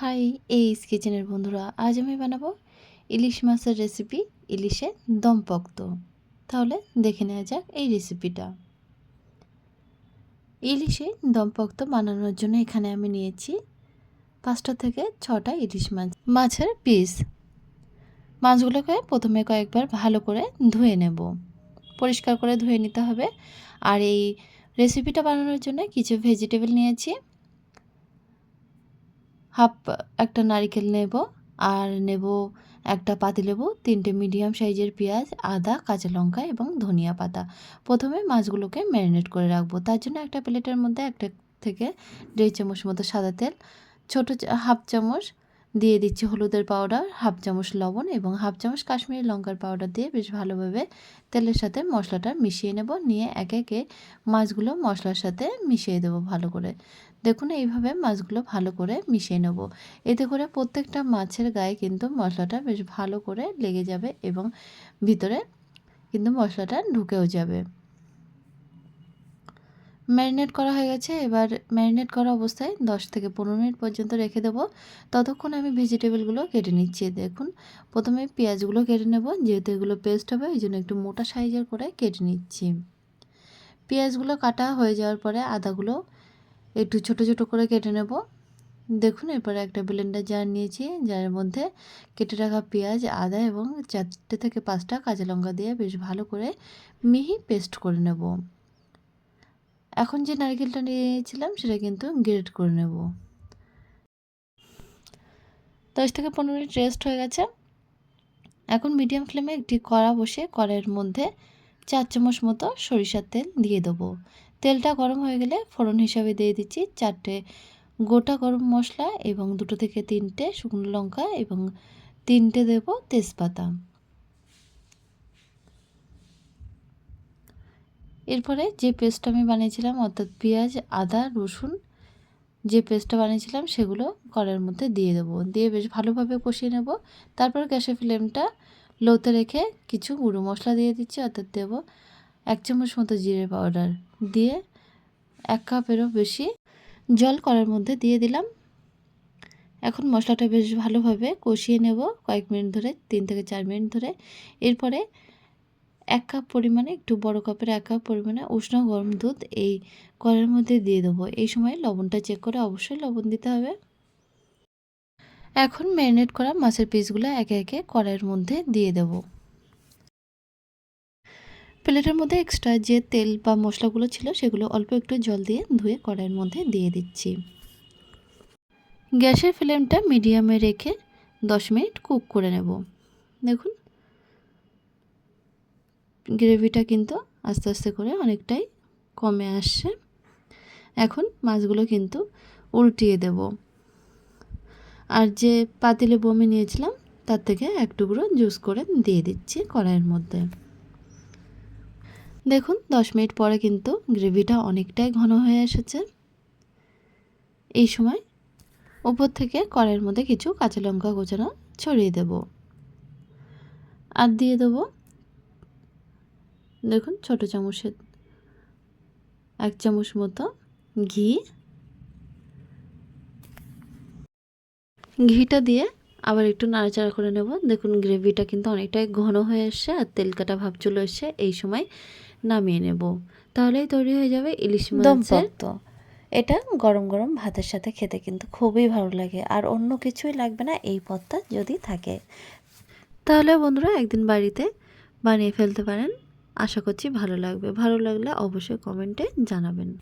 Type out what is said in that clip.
High এইস কিচেনের বন্ধুরা, আজ আমি বানাবো ইলিশ মাছের রেসিপি ইলিশে দম পক্ত তাহলে দেখে নেওয়া যাক এই রেসিপিটা ইলিশে দম পক্ত বানানোর জন্য এখানে আমি নিয়েছি পাঁচটা থেকে ছটা ইলিশ মাছ। মাছের পিস মাছগুলোকে প্রথমে কয়েকবার ভালো করে ধুয়ে নেব। পরিষ্কার করে ধুয়ে নিতে হবে। আর এই রেসিপিটা বানানোর জন্য কিছু ভেজিটেবল নিয়েছি। হাফ একটা নারিকেল নেব আর নেব একটা পাতি লেবু, তিনটে মিডিয়াম সাইজের পেঁয়াজ, আদা, কাঁচা লঙ্কা এবং ধনিয়া পাতা। প্রথমে মাছগুলোকে ম্যারিনেট করে রাখব। তার জন্য একটা প্লেটের মধ্যে একটা থেকে দেড় চামচ মতো সাদা তেল, ছোটো হাফ চামচ দিয়ে দিচ্ছি হলুদের পাউডার হাফ চামচ লবণ এবং হাফ চামচ কাশ্মীরি লঙ্কার পাউডার দিয়ে বেশ ভালোভাবে তেলের সাথে মশলাটা মিশিয়ে নেব। নিয়ে একে একে মাছগুলো মশলার সাথে মিশিয়ে দেবো ভালো করে। দেখুন, এইভাবে মাছগুলো ভালো করে মিশিয়ে নেব। এতে করে প্রত্যেকটা মাছের গায়ে কিন্তু মশলাটা বেশ ভালো করে লেগে যাবে এবং ভিতরে কিন্তু মশলাটা ঢুকেও যাবে। ম্যারিনেট করা হয়ে গেছে। এবার ম্যারিনেট করা অবস্থায় দশ থেকে পনেরো মিনিট পর্যন্ত রেখে দেবো। ততক্ষণ আমি ভেজিটেবলগুলো কেটে নিচ্ছি দেখুন। প্রথমে পেঁয়াজগুলো কেটে নেব, যেহেতু এগুলো পেস্ট হবে, এই জন্য একটু মোটা সাইজের করে কেটে নিচ্ছি। পেঁয়াজগুলো কাটা হয়ে যাওয়ার পরে আদাগুলো একটু ছোট ছোট করে কেটে নেব। দেখুন, এরপরে একটা ব্লেন্ডার জার নিয়েছি, যার মধ্যে কেটে রাখা পেঁয়াজ, আদা এবং চারটে থেকে পাঁচটা কাঁচা লঙ্কা দিয়ে বেশ ভালো করে মিহি পেস্ট করে নেব। এখন যে নারকেলটা নিয়েছিলাম, সেটা কিন্তু গ্রেট করে নেব। দশ থেকে পনেরো মিনিট রেস্ট হয়ে গেছে। এখন মিডিয়াম ফ্লেমে একটি কড়া বসে কড়াইয়ের মধ্যে চার চামচ মতো সরিষার তেল দিয়ে দেবো। তেলটা গরম হয়ে গেলে ফোড়ন হিসাবে দিয়ে দিচ্ছি চারটে গোটা গরম মশলা এবং দুটো থেকে তিনটে শুকনো লঙ্কা এবং তিনটে দেব তেজপাতা। এরপরে যে পেস্ট আমি বানিয়েছিলাম, অর্থাৎ পেঁয়াজ, আদা, রসুন, যে পেস্টটা বানিয়েছিলাম সেগুলো কড়াইয়ের মধ্যে দিয়ে দেবো। দিয়ে বেশ ভালোভাবে কষিয়ে নেব। তারপর গ্যাসের ফ্লেমটা লোতে রেখে কিছু গুঁড়ো মশলা দিয়ে দিচ্ছি, অর্থাৎ দেবো এক চামচ মতো জিরে পাউডার। দিয়ে এক কাপেরও বেশি জল করার মধ্যে দিয়ে দিলাম। এখন মশলাটা বেশ ভালোভাবে কষিয়ে নেব কয়েক মিনিট ধরে, তিন থেকে চার মিনিট ধরে। এরপরে এক কাপ পরিমাণে, একটু বড় কাপের এক কাপ পরিমাণে উষ্ণ গরম দুধ এই কড়াইয়ের মধ্যে দিয়ে দেবো। এই সময় লবণটা চেক করে অবশ্যই লবণ দিতে হবে। এখন ম্যারিনেট করা মাছের পিসগুলো একে একে কড়াইয়ের মধ্যে দিয়ে দেবো। প্লেটের মধ্যে এক্সট্রা যে তেল বা মশলাগুলো ছিল সেগুলো অল্প একটু জল দিয়ে ধুয়ে কড়াইয়ের মধ্যে দিয়ে দিচ্ছি। গ্যাসের ফ্লেমটা মিডিয়ামে রেখে দশ মিনিট কুক করে নেব। দেখুন গ্রেভিটা কিন্তু আস্তে আস্তে করে অনেকটাই কমে আসছে। এখন মাছগুলো কিন্তু উল্টিয়ে দেব। আর যে পাতিলে বমি নিয়েছিলাম, তার থেকে এক টুকরো জুস করে দিয়ে দিচ্ছি কড়াইয়ের মধ্যে। দেখুন, দশ মিনিট পরে কিন্তু গ্রেভিটা অনেকটাই ঘন হয়ে এসেছে। এই সময় উপর থেকে কড়াইয়ের মধ্যে কিছু কাঁচা লঙ্কা গোছানো ছড়িয়ে দেব। আর দিয়ে দেব দেখুন ছোট চামচের এক চামচ মতো ঘি। ঘিটা দিয়ে আবার একটু নাড়াচাড়া করে নেব। দেখুন গ্রেভিটা কিন্তু অনেকটাই ঘন হয়ে এসছে আর তেল কাটা ভাব চলে এসছে এই সময় নামিয়ে নেব। তাহলেই তৈরি হয়ে যাবে ইলিশ মাছের এটা গরম গরম ভাতের সাথে খেতে কিন্তু খুবই ভালো লাগে আর অন্য কিছুই লাগবে না এই পদটা যদি থাকে। তাহলে বন্ধুরা একদিন বাড়িতে বানিয়ে ফেলতে পারেন আশা করছি ভালো লাগবে। ভালো লাগলে অবশ্যই কমেন্টে জানাবেন।